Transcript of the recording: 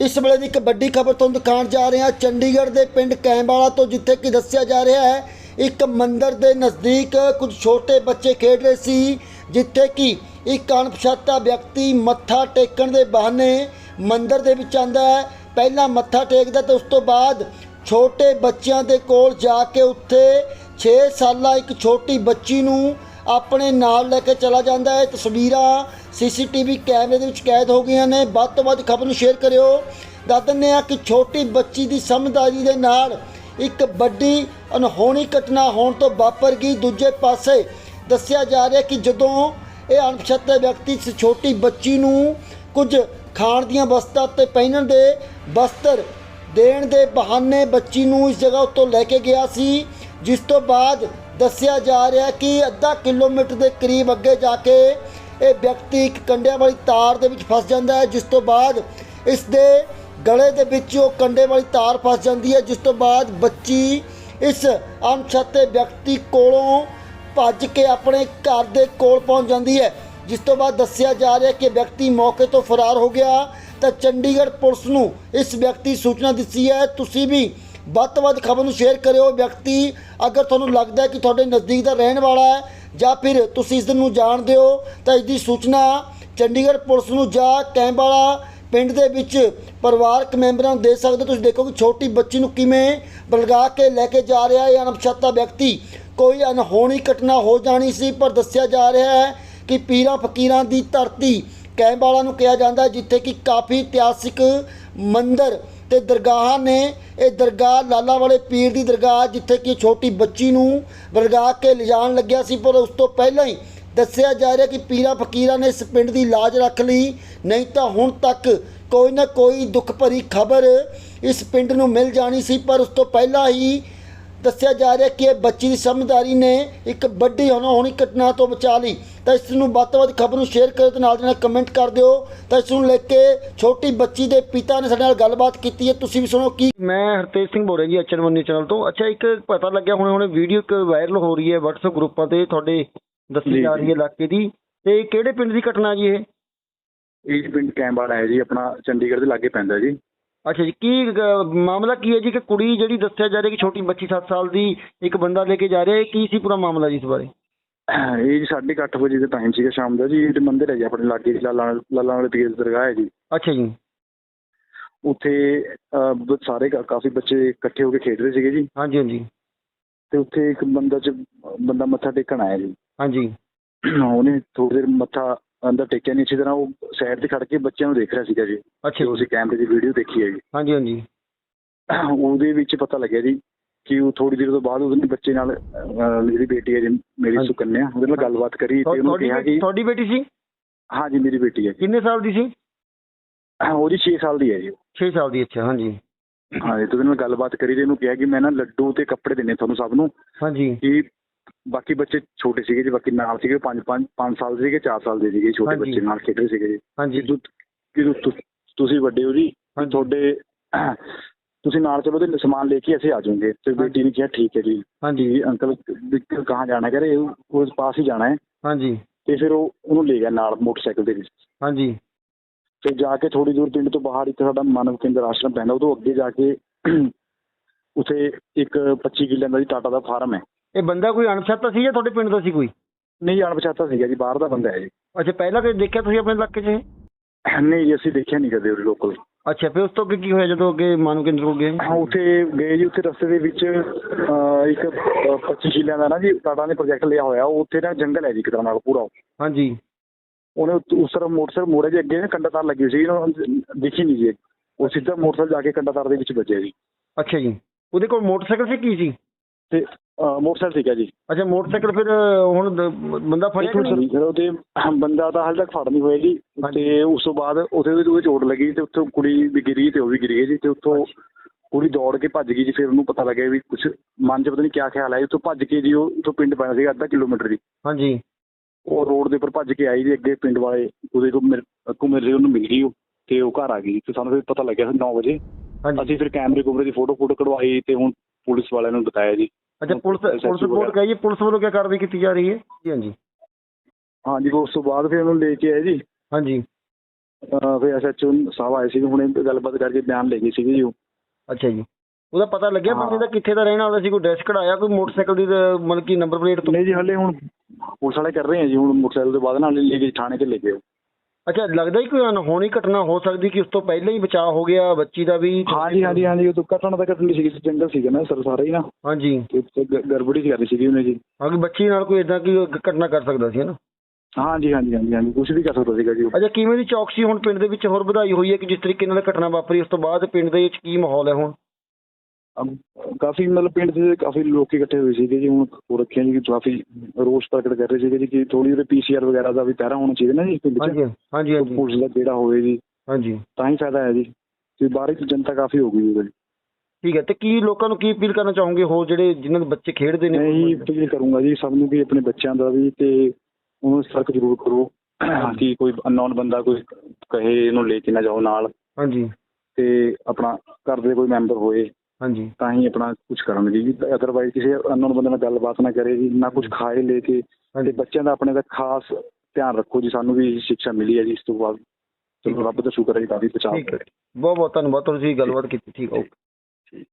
ਇਸ ਵੇਲੇ ਦੀ ਇੱਕ ਵੱਡੀ ਖਬਰ ਤੁਹਾਨੂੰ ਦਿਖਾਉਣ ਜਾ ਰਹੇ ਹਾਂ। ਚੰਡੀਗੜ੍ਹ ਦੇ ਪਿੰਡ ਕੈਂਬਾਲਾ ਤੋਂ ਜਿੱਥੇ ਕਿ ਦੱਸਿਆ ਜਾ ਰਿਹਾ ਹੈ, ਇੱਕ ਮੰਦਰ ਦੇ ਨਜ਼ਦੀਕ ਕੁਝ ਛੋਟੇ ਬੱਚੇ ਖੇਡ ਰਹੇ ਸੀ, ਜਿੱਥੇ ਕਿ ਇੱਕ ਅਣਪਛਾਤਾ ਵਿਅਕਤੀ ਮੱਥਾ ਟੇਕਣ ਦੇ ਬਹਾਨੇ ਮੰਦਰ ਦੇ ਵਿੱਚ ਆਂਦਾ ਹੈ। ਪਹਿਲਾਂ ਮੱਥਾ ਟੇਕਦਾ ਤੇ ਉਸ ਤੋਂ ਬਾਅਦ ਛੋਟੇ ਬੱਚਿਆਂ ਦੇ ਕੋਲ ਜਾ ਕੇ ਉੱਥੇ 6 ਸਾਲਾ ਇੱਕ ਛੋਟੀ ਬੱਚੀ ਨੂੰ ਆਪਣੇ ਨਾਲ ਲੈ ਕੇ ਚਲਾ ਜਾਂਦਾ ਹੈ। ਤਸਵੀਰਾਂ ਸੀਸੀਟੀਵੀ ਕੈਮਰੇ ਦੇ ਵਿੱਚ ਕੈਦ ਹੋ ਗਈਆਂ ਨੇ। ਵੱਧ ਤੋਂ ਵੱਧ ਖਬਰ ਨੂੰ ਸ਼ੇਅਰ ਕਰਿਓ। ਦੱਸ ਦਿੰਦੇ ਆ ਕਿ ਛੋਟੀ ਬੱਚੀ ਦੀ ਸਮਝਦਾਰੀ ਦੇ ਨਾਲ ਇੱਕ ਵੱਡੀ ਅਨਹੋਣੀ ਘਟਨਾ ਹੋਣ ਤੋਂ ਵਾਪਰ ਗਈ। ਦੂਜੇ ਪਾਸੇ ਦੱਸਿਆ ਜਾ ਰਿਹਾ ਕਿ ਜਦੋਂ ਇਹ ਅਣਪਛਾਤੇ ਵਿਅਕਤੀ ਇਸ ਛੋਟੀ ਬੱਚੀ ਨੂੰ ਕੁਝ ਖਾਣ ਦੀਆਂ ਵਸਤਾਂ ਤੇ ਪਹਿਨਣ ਦੇ ਵਸਤਰ ਦੇਣ ਦੇ ਬਹਾਨੇ ਬੱਚੀ ਨੂੰ ਇਸ ਜਗ੍ਹਾ ਉੱਤੋਂ ਲੈ ਕੇ ਗਿਆ ਸੀ, ਜਿਸ ਤੋਂ ਬਾਅਦ ਦੱਸਿਆ ਜਾ ਰਿਹਾ ਕਿ ਅੱਧਾ ਕਿਲੋਮੀਟਰ ਦੇ ਕਰੀਬ ਅੱਗੇ ਜਾ ਕੇ ਇਹ ਵਿਅਕਤੀ ਇੱਕ ਕੰਡਿਆਂ ਵਾਲੀ ਤਾਰ ਦੇ ਵਿੱਚ ਫਸ ਜਾਂਦਾ ਹੈ, ਜਿਸ ਤੋਂ ਬਾਅਦ ਇਸ ਦੇ ਗਲੇ ਦੇ ਵਿੱਚ ਉਹ ਕੰਡੇ ਵਾਲੀ ਤਾਰ ਫਸ ਜਾਂਦੀ ਹੈ, ਜਿਸ ਤੋਂ ਬਾਅਦ ਬੱਚੀ ਇਸ ਅਣਛਾਤੇ ਵਿਅਕਤੀ ਕੋਲੋਂ ਭੱਜ ਕੇ ਆਪਣੇ ਘਰ ਦੇ ਕੋਲ ਪਹੁੰਚ ਜਾਂਦੀ ਹੈ। ਜਿਸ ਤੋਂ ਬਾਅਦ ਦੱਸਿਆ ਜਾ ਰਿਹਾ ਕਿ ਵਿਅਕਤੀ ਮੌਕੇ ਤੋਂ ਫਰਾਰ ਹੋ ਗਿਆ ਤਾਂ ਚੰਡੀਗੜ੍ਹ ਪੁਲਿਸ ਨੂੰ ਇਸ ਵਿਅਕਤੀ ਸੂਚਨਾ ਦਿੱਤੀ ਹੈ। ਤੁਸੀਂ ਵੀ ਵੱਧ ਤੋਂ ਵੱਧ ਖਬਰ ਨੂੰ ਸ਼ੇਅਰ ਕਰਿਓ ਵਿਅਕਤੀ ਅਗਰ ਤੁਹਾਨੂੰ ਲੱਗਦਾ ਹੈ ਕਿ ਤੁਹਾਡੇ ਨਜ਼ਦੀਕ ਦਾ ਰਹਿਣ ਵਾਲਾ ਹੈ ਜਾਂ ਫਿਰ ਤੁਸੀਂ ਇਸ ਨੂੰ ਜਾਣਦੇ ਹੋ, ਤਾਂ ਇਸ ਦੀ ਸੂਚਨਾ ਚੰਡੀਗੜ੍ਹ ਪੁਲਿਸ ਨੂੰ ਜਾਂ ਕੈਂਬਾਲਾ ਪਿੰਡ ਦੇ ਵਿੱਚ ਪਰਿਵਾਰਕ ਮੈਂਬਰਾਂ ਨੂੰ ਦੇ ਸਕਦੇ ਹੋ। ਤੁਸੀਂ ਦੇਖੋ ਕਿ ਛੋਟੀ ਬੱਚੀ ਨੂੰ ਕਿਵੇਂ ਬਲਗਾ ਕੇ ਲੈ ਕੇ ਜਾ ਰਿਹਾ ਹੈ ਅਣਪਛਾਤਾ ਵਿਅਕਤੀ ਕੋਈ ਅਨਹੋਣੀ ਘਟਨਾ ਹੋ ਜਾਣੀ ਸੀ, ਪਰ ਦੱਸਿਆ ਜਾ ਰਿਹਾ ਹੈ ਕਿ ਪੀਰਾਂ ਫਕੀਰਾਂ ਦੀ ਧਰਤੀ ਕੈਂਬਾਲਾ ਨੂੰ ਕਿਹਾ ਜਾਂਦਾ ਜਿੱਥੇ ਕਿ ਕਾਫੀ ਇਤਿਹਾਸਿਕ ਮੰਦਰ ਤੇ ਦਰਗਾਹਾਂ ਨੇ ਇਹ ਦਰਗਾਹ ਲਾਲਾ ਵਾਲੇ ਪੀਰ ਦੀ ਦਰਗਾਹ ਜਿੱਥੇ ਕਿ ਛੋਟੀ ਬੱਚੀ ਨੂੰ ਵਰਗਾ ਕੇ ਲਿਜਾਣ ਲੱਗਿਆ ਸੀ, ਪਰ ਉਸ ਤੋਂ ਪਹਿਲਾਂ ਹੀ ਦੱਸਿਆ ਜਾ ਰਿਹਾ ਕਿ ਪੀਰਾਂ ਫਕੀਰਾਂ ਨੇ ਇਸ ਪਿੰਡ ਦੀ ਲਾਜ ਰੱਖ ਲਈ। ਨਹੀਂ ਤਾਂ ਹੁਣ ਤੱਕ ਕੋਈ ਨਾ ਕੋਈ ਦੁੱਖ ਭਰੀ ਖਬਰ ਇਸ ਪਿੰਡ ਨੂੰ ਮਿਲ ਜਾਣੀ ਸੀ, ਪਰ ਉਸ ਤੋਂ ਪਹਿਲਾਂ ਹੀ ਦੱਸਿਆ ਜਾ ਰਿਹਾ ਕਿ ਇਹ ਬੱਚੀ ਦੀ ਸਮਝਦਾਰੀ ਨੇ ਇੱਕ ਵੱਡੀ ਹੋਣੀ ਘਟਨਾ ਤੋਂ ਬਚਾ ਲਈ। ਤਾਂ ਇਸ ਨੂੰ ਵੱਧ ਤੋਂ ਵੱਧ ਖਬਰ ਨੂੰ ਸ਼ੇਅਰ ਕਰੋ ਤੇ ਨਾਲ ਦੀ ਨਾਲ ਕਮੈਂਟ ਕਰ ਦਿਓ। ਤਾਂ ਇਸ ਨੂੰ ਲੈ ਕੇ ਛੋਟੀ ਬੱਚੀ ਦੇ ਪਿਤਾ ਨੇ ਸਾਡੇ ਨਾਲ ਗੱਲਬਾਤ ਕੀਤੀ ਹੈ। ਤੁਸੀਂ ਵੀ ਸੁਣੋ ਕੀ ਮੈਂ ਹਰਤੇਜ ਸਿੰਘ ਬੋਲ ਰਿਹਾ ਜੀ ਅਚਨ ਮੰਨੀ ਚੈਨਲ ਤੋਂ। ਅੱਛਾ ਇੱਕ ਪਤਾ ਲੱਗਿਆ ਹੁਣ ਹੁਣ ਵੀਡੀਓ ਇੱਕ ਵਾਇਰਲ ਹੋ ਰਹੀ ਹੈ WhatsApp ਗਰੁੱਪਾਂ ਤੇ ਤੁਹਾਡੇ ਦੱਸੀ ਜੀ। ਰਹੀ ਹੈ ਇਲਾਕੇ ਦੀ। ਤੇ ਕਿਹੜੇ ਪਿੰਡ ਦੀ ਘਟਨਾ ਜੀ ਇਹ? ਇਹ ਪਿੰਡ ਕੈਂਬਾੜਾ ਹੈ ਜੀ ਆਪਣਾ ਚੰਡੀਗੜ੍ਹ ਦੇ ਲਾਗੇ ਪੈਂਦਾ ਜੀ। ਅੱਛਾ ਜੀ ਕੀ ਅ, ਮਾਮਲਾ ਕੀ ਹੈ ਜੀ ਕਿ ਕੁੜੀ ਜਿਹੜੀ ਦੱਸਿਆ ਜਾ ਰਿਹਾ ਕਿ ਛੋਟੀ ਬੱਚੀ 7 ਸਾਲ ਦੀ ਇੱਕ ਬੰਦਾ ਲੈ ਕੇ ਜਾ ਰਿਹਾ ਹੈ ਕੀ ਸੀ ਪੂਰਾ ਮਾਮਲਾ ਜੀ ਇਸ ਬਾਰੇ? ਇਹ ਜੀ ਸਾਢੇ ਕੁ ਅੱਠ ਵਜੇ ਦਾ ਟਾਈਮ ਸੀਗਾ ਸ਼ਾਮ ਦਾ ਜੀ ਇਹ ਮੰਦਿਰ ਹੈ ਜੀ ਆਪਣੇ ਲਾਗੇ ਜੀ ਲਾਲਾ ਲਾਲਾ ਵਾਲੇ ਦੀ ਦਰਗਾਹ ਹੈ ਜੀ। ਅੱਛਾ ਜੀ। ਉੱਥੇ ਅਹ, ਬ- ਸਾਰੇ ਕਾ- ਕਾਫੀ ਬੱਚੇ ਇਕੱਠੇ ਹੋ ਕੇ ਖੇਡ ਰਹੇ ਸੀਗੇ ਜੀ। ਹਾਂਜੀ ਹਾਂਜੀ। ਤੇ ਉੱਥੇ ਇੱਕ ਬੰਦਾ ਚ ਬੰਦਾ ਮੱਥਾ ਟੇਕਣ ਆਇਆ ਜੀ। ਹਾਂਜੀ। ਉਹਨੇ ਥੋੜੀ ਦੇਰ ਮੱਥਾ ਅੰਦਰ ਟੇਕਿਆ ਨਹੀਂ ਅੱਛੀ ਤਰ੍ਹਾਂ ਉਹ ਸਾਈਡ ਤੇ ਖੜ ਕੇ ਬੱਚਿਆਂ ਨੂੰ ਦੇਖ ਰਿਹਾ ਸੀਗਾ ਜੀ ਅੱਛਾ ਜੀ ਉਸੇ ਕੈਮਰੇ ਦੀ ਵੀਡੀਓ ਦੇਖੀ ਹੈ ਜੀ ਹਾਂਜੀ ਹਾਂਜੀ। ਉਹਦੇ ਵਿੱਚ ਪਤਾ ਲੱਗਿਆ ਜੀ ਕਿ ਉਹ ਥੋੜੀ ਦੇਰ ਤੋਂ ਬਾਅਦ ਉਹਨੇ ਬੱਚੇ ਨਾਲ ਅਹ, ਜਿਹੜੀ ਬੇਟੀ ਹੈ ਜੀ ਮੇਰੀ ਹਾਂਜੀ। ਸੁਕੰਨਿਆ ਉਹਦੇ ਨਾਲ ਗੱਲਬਾਤ ਕਰੀ ਤੇ ਉਹਨੂੰ ਤੁਹਾਡੀ ਕਿਹਾ ਬੇਟੀ- ਕਿ ਤੁਹਾਡੀ ਬੇਟੀ ਸੀ? ਹਾਂ ਜੀ ਮੇਰੀ ਬੇਟੀ ਹੈ ਜੀ। ਕਿੰਨੇ ਸਾਲ ਦੀ ਸੀ? ਉਹਦੀ 6 ਸਾਲ ਦੀ ਹੈ ਜੀ। 6 ਸਾਲ ਦੀ ਅੱਛਾ ਹਾਂਜੀ। ਹਾਂ ਜੀ ਤੇ ਉਹਦੇ ਨਾਲ ਗੱਲਬਾਤ ਕਰੀ ਤੇ ਇਹਨੂੰ ਕਿਹਾ ਕਿ ਮੈਂ ਨਾ ਲੱਡੂ ਤੇ ਕੱਪੜੇ ਦੇਣੇ ਤੁਹਾਨੂੰ ਸਭ ਨੂੰ। ਹਾਂਜੀ। ਕਿ ਬਾਕੀ ਬੱਚੇ ਛੋਟੇ ਸੀਗੇ ਜੀ ਬਾਕੀ ਨਾਲ ਸੀਗੇ 5 5 5 ਸਾਲ ਦੇ ਸੀਗੇ 4 ਸਾਲ ਦੇ ਸੀਗੇ ਛੋਟੇ ਹਾਂਜੀ। ਬੱਚੇ ਨਾਲ ਖੇਡ ਰਹੇ ਸੀਗੇ ਜੀ। ਹਾਂਜੀ। ਤੁ- ਤੁ- ਤੁ- ਤੁਸੀਂ ਵੱਡੇ ਹੋ ਜੀ ਹਾਂਜੀ। ਤੁਹਾਡੇ ਤੁਸੀਂ ਨਾਲ ਚਲੋ ਤੇ ਸਮਾਨ ਲੈ ਕੇ ਅਸੀਂ ਆ ਜਾਵਾਂਗੇ। ਤੇ ਬੇਟੀ ਨੇ ਕਿਹਾ ਠੀਕ ਹੈ ਜੀ। ਹਾਂਜੀ। ਜੀ ਅੰਕਲ ਵੀ ਕਹਾਂ ਜਾਣਾ ਕਰੇ ਉਸ ਪਾਸ ਹੀ ਜਾਣਾ ਹੈ। ਹਾਂਜੀ। ਤੇ ਫਿਰ ਉਹ ਉਹਨੂੰ ਲੈ ਗਿਆ ਨਾਲ ਮੋਟਰਸਾਈਕਲ ਦੇ ਵਿੱਚ। ਹਾਂਜੀ। ਫਿਰ ਜਾ ਕੇ ਥੋੜੀ ਦੂਰ ਪਿੰਡ ਤੋਂ ਬਾਹਰ ਇੱਕ ਸਾਡਾ ਮਾਨਵ ਕੇਂਦਰ ਆਸ਼ਰਮ ਪੈਂਦਾ ਉਹ ਤੋਂ ਅੱਗੇ ਜਾ ਕੇ ਉਥੇ ਇੱਕ 25 ਕਿੱਲਿਆਂ ਦਾ ਜੀ ਟਾਟਾ ਦਾ ਫਾਰਮ ਹੈ। ਇਹ ਬੰਦਾ ਕੋਈ ਅਣਪਛਾਤਾ ਸੀ ਜਾਂ ਤੁਹਾਡੇ ਪਿੰਡ ਦਾ ਸੀ ਕੋਈ? ਨਹੀਂ ਅਣਪਛਾਤਾ ਸੀਗਾ ਜੀ ਬਾਹਰ ਦਾ ਬੰਦਾ ਹੈ ਜੀ। ਅੱਛਾ ਪਹਿਲਾਂ ਕਦੇ ਦੇਖਿਆ ਤੁਸੀਂ ਆਪਣੇ ਇਲਾਕੇ 'ਚ ਇਹ? ਨਹੀਂ ਜੀ ਅਸੀਂ ਦੇਖਿਆ ਨਹੀਂ ਕਦੇ ਉਹ ਲੋਕਲ ਅੱਛਾ ਫਿਰ ਉਸ ਤੋਂ ਅੱਗੇ ਕੀ ਹੋਇਆ ਜਦੋਂ ਅੱਗੇ ਮਾਨਵ ਕੇਂਦਰ ਕੋਲ ਗਏ? ਉੱਥੇ ਗਏ ਜੀ ਉੱਥੇ ਰਸਤੇ ਦੇ ਵਿੱਚ ਅਹ, ਇੱਕ ਅਹ, 25 ਕਿੱਲਿਆਂ ਦਾ ਨਾ ਜੀ ਟਾਟਾ ਨੇ ਪ੍ਰੋਜੈਕਟ ਲਿਆ ਹੋਇਆ ਉਹ ਉੱਥੇ ਨਾ ਜੰਗਲ ਹੈ ਜੀ ਇੱਕ ਤਰ੍ਹਾਂ ਨਾਲ ਪੂਰਾ। ਹਾਂਜੀ। ਉਹਨੇ ਉੱਤ- ਉਸ ਤਰ੍ਹਾਂ ਮੋਟਰਸਾਈਕਲ ਮੋੜੇ ਦੇ ਅੱਗੇ ਨਾ ਕੰਡਾ ਤਾਰ ਲੱਗੀ ਹੋਈ ਸੀ ਉਹਨੂੰ ਦਿਖੀ ਨਹੀਂ ਜੀ ਉਹ ਸਿੱਧਾ ਮੋਟਰਸਾਈਕਲ ਜਾ ਕੇ ਕੰਡਾ ਤਾਰ ਦੇ ਵਿੱਚ ਵੱਜਿਆ ਜੀ। ਅੱਛਾ ਜੀ। ਉਹਦੇ ਕੋਲ ਮੋਟਰਸਾਈਕਲ ਸੀ ਕੀ ਸੀ? ਤੇ ਮੋਟਰਸਾਈਕਲ ਸੀਗਾ ਜੀ। ਅੱਛਾ ਮੋਟਰਸਾਈਕਲ ਫਿਰ ਹੁਣ ਦ- ਬੰਦਾ ਫੜਿਆ ਕਿ ਨਹੀਂ? ਫਿਰ ਉਹਦੇ ਬੰਦਾ ਤਾਂ ਹਾਲੇ ਤੱਕ ਫੜ ਨਹੀਂ ਹੋਇਆ ਜੀ। ਤੇ ਉਸ ਤੋਂ ਬਾਅਦ ਉਹਦੇ ਉਹਦੇ ਚੋਟ ਲੱਗੀ ਤੇ ਉੱਥੋਂ ਕੁੜੀ ਵੀ ਗਿਰੀ ਤੇ ਉਹ ਵੀ ਗਿਰੀ ਜੀ ਤੇ ਉੱਥੋਂ ਕੁੜੀ ਦੌੜ ਕੇ ਭੱਜ ਗਈ ਜੀ ਫਿਰ ਉਹਨੂੰ ਪਤਾ ਲੱਗਿਆ ਵੀ ਕੁਝ ਮਨ 'ਚ ਪਤਾ ਨਹੀਂ ਕਿਆ ਖਿਆਲ ਆਇਆ ਉੱਥੋਂ ਭੱਜ ਕੇ ਜੀ ਉਹ ਉੱਥੋਂ ਪਿੰਡ ਪੈਣਾ ਸੀਗਾ ਅੱਧਾ ਕਿਲੋਮੀਟਰ ਜੀ। ਹਾਂਜੀ। ਉਹ ਰੋਡ ਦੇ ਉੱਪਰ ਭੱਜ ਕੇ ਆਈ ਜੀ ਅੱਗੇ ਪਿੰਡ ਵਾਲੇ ਉਹਦੇ ਕੋਲ ਮਿਲ ਘੁੰਮੇ ਰਹੇ ਉਹਨੂੰ ਮਿਲ ਗਈ ਉਹ ਤੇ ਉਹ ਘਰ ਆ ਗਈ ਤੇ ਸਾਨੂੰ ਫਿਰ ਪਤਾ ਲੱਗਿਆ 9 ਵਜੇ। ਹਾਂਜੀ। ਅਸੀਂ ਫਿਰ ਕੈਮਰੇ ਕੁਮਰੇ ਦੀ ਫੋਟੋ ਫੋਟੋ ਕਢਵਾਈ ਤੇ ਹੁਣ ਪੁਲਿਸ ਵਾਲਿਆਂ ਨੂੰ ਬਤਾਇਆ ਜੀ। ਅੱਛਾ ਪੁਲਿਸ ਪੁਲਿਸ ਰਿਪੋਰਟ ਕਹੀ ਪੁਲਿਸ ਵੱਲੋਂ ਕੀ ਕਾਰਵਾਈ ਕੀਤੀ ਜਾ ਰਹੀ ਹੈ? ਜੀ ਹਾਂਜੀ। ਹਾਂਜੀ ਉਸ ਤੋਂ ਬਾਅਦ ਫਿਰ ਉਹਨੂੰ ਲੈ ਕੇ ਆਏ ਜੀ। ਹਾਂਜੀ। ਫਿਰ ਐਸਐਚਓ ਸਾਹਿਬ ਆਏ ਸੀ ਹੁਣੇ ਗੱਲਬਾਤ ਕਰਕੇ ਬਿਆਨ ਲੈ ਗਏ ਸੀਗੇ ਜੀ ਉਹ। ਅੱਛਾ ਜੀ। ਉਹਦਾ ਪਤਾ ਲੱਗਿਆ। ਬੰਦੇ ਦਾ ਕਿੱਥੇ ਦਾ ਰਹਿਣ ਵਾਲਾ ਸੀ ਕੋਈ ਡਰੈਸ ਕਢਾਇਆ ਕੋਈ ਮੋਟਰਸਾਈਕਲ ਦੀ ਮਤਲਬ ਕਿ ਨੰਬਰ ਪਲੇਟ ਤੋਂ? ਨਹੀਂ ਜੀ ਹਲੇ ਹੁਣ ਪੁਲਿਸ ਵਾਲੇ ਕਰ ਰਹੇ ਆ ਜੀ ਹੁਣ ਮੋਟਰਸਾਈਕਲ ਦੇ ਬਾਅਦ ਨਾਲ ਲੈ ਕੇ ਥਾਣੇ ਤੇ ਲੈ ਗਏ। ਅੱਛਾ ਲੱਗਦਾ ਹੀ ਕੋਈ ਅਨਹੋਣੀ ਘਟਨਾ ਹੋ ਸਕਦੀ ਕਿ ਉਸ ਤੋਂ ਪਹਿਲਾਂ ਹੀ ਬਚਾਅ ਹੋ ਗਿਆ ਬੱਚੀ ਦਾ ਵੀ ਹਾਂਜੀ ਹਾਂਜੀ ਹਾਂਜੀ ਉਹ ਤੋਂ ਘਟਨਾ ਤਾਂ ਘਟਨੀ ਸੀਗੀ ਜੰਗਲ ਸੀਗਾ ਨਾ ਸਰ ਸਾਰਾ ਹੀ ਨਾ। ਹਾਂਜੀ। ਗੜਬੜੀ ਸੀ ਕਰਨੀ ਸੀਗੀ ਉਹਨੇ ਜੀ। ਹਾਂ ਕਿ ਬੱਚੀ ਨਾਲ ਕੋਈ ਇਦਾਂ ਕੀ ਘਟਨਾ ਕਰ ਸਕਦਾ ਸੀ ਨਾ? ਹਾਂਜੀ ਹਾਂਜੀ ਹਾਂਜੀ ਹਾਂਜੀ ਕੁਝ ਵੀ ਕਰ ਸਕਦਾ ਸੀਗਾ ਜੀ। ਅੱਛਾ ਕਿਵੇਂ ਦੀ ਚੌਕਸੀ ਹੁਣ ਪਿੰਡ ਦੇ ਵਿੱਚ ਹੋਰ ਵਧਾਈ ਹੋਈ ਹੈ ਕਿ ਜਿਸ ਤਰੀਕੇ ਨਾਲ ਘਟਨਾ ਵਾਪਰੀ ਉਸ ਤੋਂ ਬਾਅਦ ਪਿੰਡ ਦੇ ਵਿੱਚ ਕੀ ਮਾਹੌਲ ਹੈ ਹੁਣ? ਕਾਫੀ ਮਤਲਬ ਪਿੰਡ ਦੇ ਕਾਫੀ ਲੋਕ ਇਕੱਠੇ ਹੋਏ ਸੀਗੇ ਜੀ ਹੁਣ ਹੋ ਰੱਖਿਆ ਜੀ ਕਿ ਕਾਫੀ ਰੋਸ ਪ੍ਰਗਟ ਕਰ ਰਹੇ ਸੀਗੇ ਜੀ ਕਿ ਥੋੜੀ ਉਹਦੇ ਪੀਸੀਆਰ ਵਗੈਰਾ ਦਾ ਵੀ ਪਹਿਰਾ ਹੋਣਾ ਚਾਹੀਦਾ ਨਾ ਜੀ ਪਿੰਡ 'ਚ। ਹਾਂਜੀ ਹਾਂਜੀ ਹਾਂਜੀ। ਪੁਲਿਸ ਦਾ ਜਿਹੜਾ ਹੋਵੇ ਜੀ। ਹਾਂਜੀ। ਤਾਂ ਹੀ ਫਾਇਦਾ ਹੈ ਜੀ। ਕਿ ਬਾਹਰ ਦੀ ਜਨਤਾ ਕਾਫੀ ਹੋ ਗਈ ਜੀ ਠੀਕ ਹੈ ਤੇ ਕੀ ਲੋਕਾਂ ਨੂੰ ਕੀ ਅਪੀਲ ਕਰਨਾ ਚਾਹੋਗੇ? ਹੋਰ ਜਿਹੜੇ ਜਿਨ੍ਹਾਂ ਦੇ ਬੱਚੇ ਖੇਡਦੇ ਨੇ ਮੈਂ ਹੀ ਅਪੀਲ ਕਰੂੰਗਾ ਜੀ ਸਭ ਨੂੰ ਕਿ ਆਪਣੇ ਬੱਚਿਆਂ ਦਾ ਵੀ ਤੇ ਉਹਨੂੰ ਸਤਰਕ ਜ਼ਰੂਰ ਕਰੋ। ਕਿ ਕੋਈ ਅਨਨੋਨ ਬੰਦਾ ਕੋਈ ਕਹੇ ਇਹਨੂੰ ਲੈ ਕੇ ਨਾ ਜਾਓ ਨਾਲ। ਹਾਂਜੀ। ਤੇ ਆਪਣਾ ਘਰ ਦੇ ਕੋਈ ਮੈਂਬਰ ਹੋਏ। ਹਾਂਜੀ। ਤਾਂ ਹੀ ਆਪਣਾ ਕੁਝ ਕਰਨਗੇ ਜੀ। ਅਦਰਵਾਈਜ਼ ਕਿਸੇ ਅਨਨੋਨ ਬੰਦੇ ਨਾਲ ਗੱਲਬਾਤ ਨਾ ਕਰੇ ਜੀ ਨਾ ਕੁਝ ਖਾਏ ਲੈ ਕੇ ਤੇ ਬੱਚਿਆਂ ਦਾ ਆਪਣੇ ਦਾ ਖਾਸ ਧਿਆਨ ਰੱਖੋ ਜੀ। ਸਾਨੂੰ ਵੀ ਸਿੱਖਿਆ ਮਿਲੀ ਹੈ ਜੀ ਇਸ ਤੋਂ ਬਾਅਦ। ਚਲੋ ਰੱਬ ਦਾ ਸ਼ੁਕਰ ਹੈ ਜੀ ਕਾਫੀ ਬਚਾਅ ਬਹੁਤ ਬਹੁਤ ਧੰਨਵਾਦ ਤੁਸੀਂ ਗੱਲਬਾਤ ਕੀਤੀ। ਠੀਕ ਓਕੇ